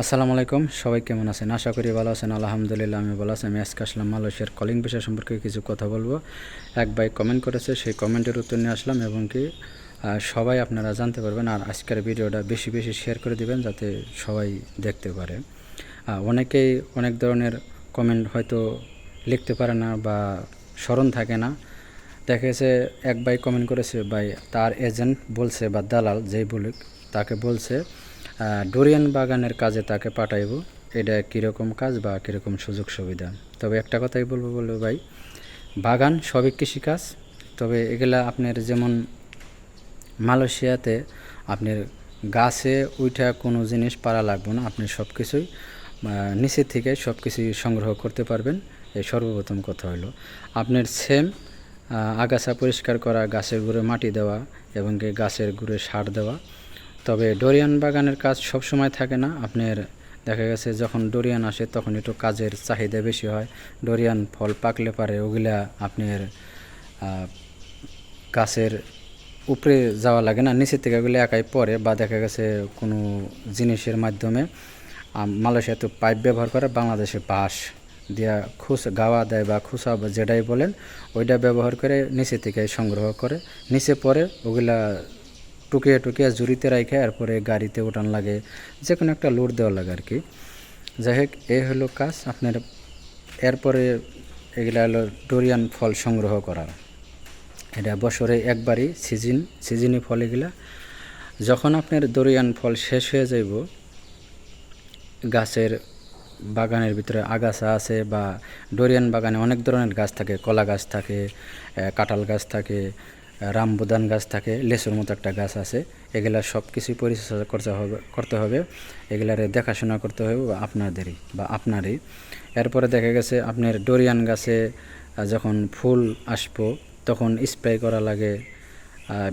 আসসালামু আলাইকুম, সবাই কেমন আছেন? আশা করি ভালো আছেন, আলহামদুলিল্লাহ আমি ভালো আছি। আমি আজকে আসলাম মালয়েশিয়ার কলিং বিষয় সম্পর্কে কিছু কথা বলব। এক ভাই কমেন্ট করেছে, সেই কমেন্টের উত্তর নিয়ে আসলাম এবং কি সবাই আপনারা জানতে পারবেন আর আজকের ভিডিওটা বেশি বেশি শেয়ার করে দিবেন যাতে সবাই দেখতে পারে। অনেকেই অনেক ধরনের কমেন্ট হয়তো লিখতে পারে না বা স্মরণ থাকে না। দেখা গেছে এক ভাই কমেন্ট করেছে, ভাই, তার এজেন্ট বলছে বা দালাল যেই বলুক, তাকে বলছে ডোরিয়ান বাগানের কাজে তাকে পাঠাইব। এটা কীরকম কাজ বা কীরকম সুযোগ সুবিধা? তবে একটা কথাই বলব বলব ভাই, বাগান সবই কৃষিকাজ। তবে এগুলা আপনার যেমন মালয়েশিয়াতে আপনার গাছে উঠা কোনো জিনিস পারা লাগবে না, আপনি সব কিছুই নিচের থেকে সব কিছুই সংগ্রহ করতে পারবেন। এই সর্বপ্রথম কথা হলো। আপনার সেম আগাছা পরিষ্কার করা, গাছের গুঁড়ে মাটি দেওয়া এবং গাছের গুঁড়ে সার দেওয়া। তবে ডোরিয়ান বাগানের কাজ সব সময় থাকে না। আপনার দেখা গেছে, যখন ডোরিয়ান আসে, তখন একটু কাজের চাহিদা বেশি হয়। ডোরিয়ান ফল পাকলে পারে, ওগুলা আপনার গাছের উপরে যাওয়া লাগে না। নিচের থেকে ওগুলো একাই পড়ে বা দেখা গেছে কোনো জিনিসের মাধ্যমে। মালয়েশিয়া তো পাইপ ব্যবহার করে, বাংলাদেশে বাঁশ দিয়া খুস, গাওয়া দেয় বা খুসা যেটাই বলেন, ওইটা ব্যবহার করে নিচে থেকে সংগ্রহ করে। নিচে পরে ওগুলা টুকিয়ে টুকিয়ে জুড়িতে রাখে এরপরে গাড়িতে ওঠান লাগে যে কোনো একটা লোড দেওয়া লাগে আর কি যাই হোক এই হলো কাজ, আপনার এরপরে এগুলা হলো ডোরিয়ান ফল সংগ্রহ করার। এটা বছরে একবারই সিজন সিজনই ফল এগুলা। যখন আপনার দরিয়ান ফল শেষ হয়ে যাইব, গাছের বাগানের ভিতরে আগাছা আছে বা ডোরিয়ান বাগানে অনেক ধরনের গাছ থাকে, কলা গাছ থাকে কাঁঠাল গাছ থাকে রামবুদান গাছ থাকে, লেসুর মতো একটা গাছ আছে। এগুলা সব কিছুই পরিচর্যা করতে হবে করতে হবে। এগুলারে দেখাশোনা করতে হবে আপনাদেরই বা আপনারই। এরপরে দেখা গেছে আপনার ডোরিয়ান গাছে যখন ফুল আসব, তখন স্প্রে করা লাগে।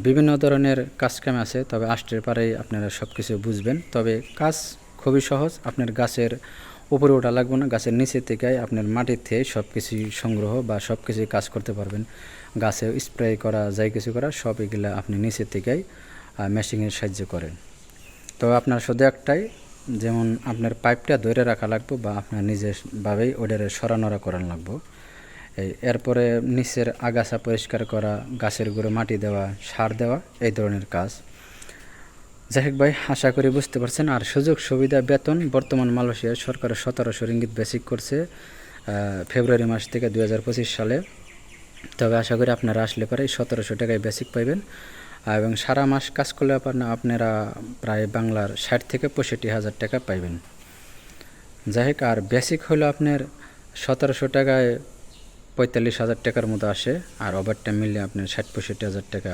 বিভিন্ন ধরনের কাজ কাম আছে, তবে আষ্টের পারেই আপনারা সব কিছু বুঝবেন। তবে কাজ খুবই সহজ, আপনার গাছের উপরে ওঠা লাগবে না, গাছের নিচে থেকে আপনার মাটির থেকে সব কিছুই সংগ্রহ বা সব কিছুই কাজ করতে পারবেন। গাছে স্প্রে করা, যাই কিছু করা, সব এগুলা আপনি নিচে থেকেই মেশিনের সাহায্য করেন। তো আপনার শুধু একটাই, যেমন আপনার পাইপটা ধরে রাখা লাগবে বা আপনার নিজেরভাবেই ওটারে সরানোরা করান লাগবো। এই এরপরে নিচের আগাছা পরিষ্কার করা, গাছের গুঁড়ো মাটি দেওয়া, সার দেওয়া, এই ধরনের কাজ। যাই হোক ভাই, আশা করি বুঝতে পারছেন। আর সুযোগ সুবিধা বেতন বর্তমান মালয়েশিয়ার সরকার সতেরোশো রিঙ্গিত বেসিক করছে ফেব্রুয়ারি মাস থেকে দু হাজার পঁচিশ সালে। তবে আশা করি আপনারা আসলে পরে সতেরোশো টাকায় বেসিক পাইবেন। এবং সারা মাস কাজ করলে আপনার, আপনারা প্রায় বাংলার ষাট থেকে পঁয়ষট্টি হাজার টাকা পাইবেন। যাই হোক, আর বেসিক হলো আপনার সতেরোশো টাকায় পঁয়তাল্লিশ হাজার টাকার মতো আসে। আর ওভারটাইম মিললে আপনার ষাট, পঁয়ষট্টি হাজার টাকা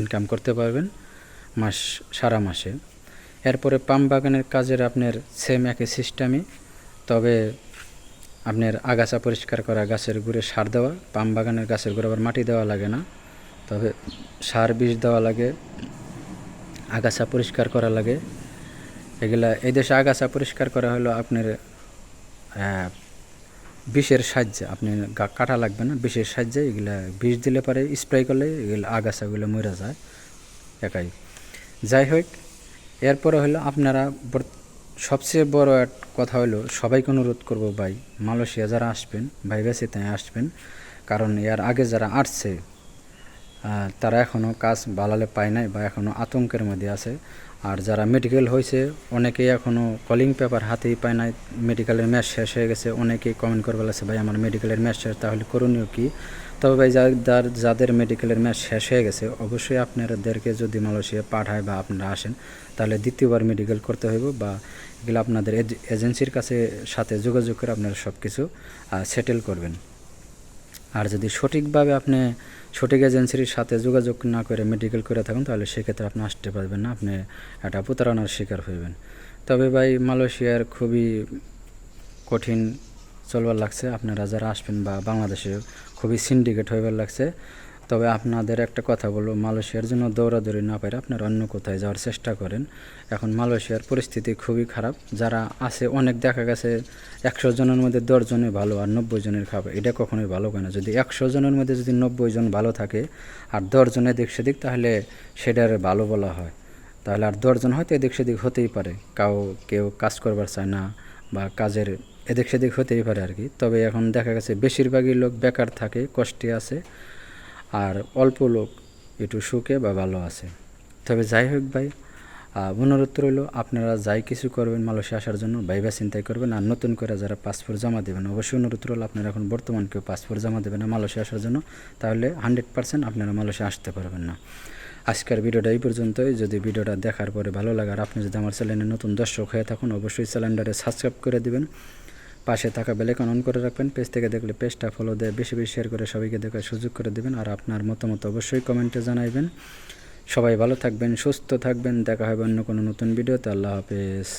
ইনকাম করতে পারবেন। মাস, সারা মাসে। এরপরে পাম বাগানের কাজের আপনার সেম একই সিস্টেমই তবে আপনার আগাছা পরিষ্কার করা, গাছের গুঁড়ে সার দেওয়া, পাম বাগানের গাছের গুঁড়ে আবার মাটি দেওয়া লাগে না, তবে সার বিষ দেওয়া লাগে, আগাছা পরিষ্কার করা লাগে। এগুলা এই দেশে আগাছা পরিষ্কার করা হলো আপনার বিষের সাহায্যে। আপনি কাটা লাগবে না, বিষের সাহায্যে এগুলা বিষ দিলে পারে স্প্রে করলে এগুলো আগাছাগুলো মরে যায়, একাই। যাই হোক, এরপরে হলো আপনারা সবচেয়ে বড় এক কথা হলো, সবাইকে অনুরোধ করব ভাই, মালয়েশিয়া যারা আসবেন, ভাই বেশি তাই আসবেন, কারণ এর আগে যারা আসছে তারা এখনও কাজ বালালে পায় নাই বা এখনও আতঙ্কের মধ্যে আছে। আর যারা মেডিকেল হয়েছে, অনেকেই এখনও কলিং পেপার হাতেই পায় নাই মেডিকেলের ম্যাচ শেষ হয়ে গেছে, অনেকেই কমেন্ট করে বলেছে, ভাই, আমার মেডিকেলের ম্যাচ শেষ, তাহলে করণীয় কী? তবে ভাই যাদের যাদের মেডিকেলের ম্যাচ শেষ হয়ে গেছে, অবশ্যই আপনাদেরকে যদি মালয়েশিয়া পাঠায় বা আপনারা আসেন, তাহলে দ্বিতীয়বার মেডিকেল করতে হইব বা এগুলো আপনাদের এজ- এজেন্সির কাছে সাথে যোগাযোগ করে আপনারা সব কিছু সেটেল করবেন। আর যদি সঠিকভাবে আপনি সঠিক এজেন্সির সাথে যোগাযোগ না করে মেডিকেল করে থাকুন, তাহলে সেক্ষেত্রে আপনি আসতে পারবেন না, আপনি একটা প্রতারণার শিকার হইবেন। তবে ভাই, মালয়েশিয়ার খুবই কঠিন চলবার লাগছে। আপনারা যারা আসবেন বা বাংলাদেশে খুবই সিন্ডিকেট হইবার লাগছে, তবে আপনাদের একটা কথা বলব, মালয়েশিয়ার জন্য দৌড়াদৌড়ি না পারে আপনারা অন্য কোথায় যাওয়ার চেষ্টা করেন। এখন মালয়েশিয়ার পরিস্থিতি খুবই খারাপ। যারা আছে, অনেক দেখা গেছে, একশো জনের মধ্যে দশ জনে ভালো আর নব্বই জনের খাবে এটা কখনোই ভালো হয় না। যদি একশো জনের মধ্যে যদি নব্বই জন ভালো থাকে আর দশ জনে দিক সেদিক, তাহলে সেটার ভালো বলা হয়। তাহলে আর দশজন হয়তো এদিক সেদিক হতেই পারে। কাউ কেউ কাজ করবার চায় না বা কাজের এদিক সেদিক হতেই পারে আর কি। তবে এখন দেখা গেছে বেশিরভাগই লোক বেকার থাকে, কষ্টে আছে, আর অল্প লোক একটু সুখে বা ভালো আছে। তবে যাই হোক ভাই অনুরোধ রইল, আপনারা যাই কিছু করবেন মালয়েশিয়া আসার জন্য, ভাইবা চিন্তাই করবেন, আর নতুন করে যারা পাসপোর্ট জমা দেবেন অবশ্যই অনুরোধ রইল, আপনারা এখন বর্তমান কেউ পাসপোর্ট জমা দেবেন না মালয়েশিয়া আসার জন্য, তাহলে হান্ড্রেড পার্সেন্ট আপনারা মালয়েশিয়া আসতে পারবেন না। আজকের ভিডিওটা এই পর্যন্তই, যদি ভিডিওটা দেখার পরে ভালো লাগে, আর আপনি যদি আমার চ্যানেলে নতুন দর্শক হয়ে থাকুন, অবশ্যই চ্যানেলটারে সাবস্ক্রাইব করে দিবেন। পাশে থাকা বেলেকন অন করে রাখবেন। পেজ থেকে দেখলে পেজটা ফলো দেয় বেশি বেশি শেয়ার করে সবাইকে দেখার সুযোগ করে দেবেন। আর আপনার মতামত অবশ্যই কমেন্টে জানাইবেন। সবাই ভালো থাকবেন, সুস্থ থাকবেন। দেখা হবে অন্য কোনো নতুন ভিডিওতে আল্লাহ হাফেজ।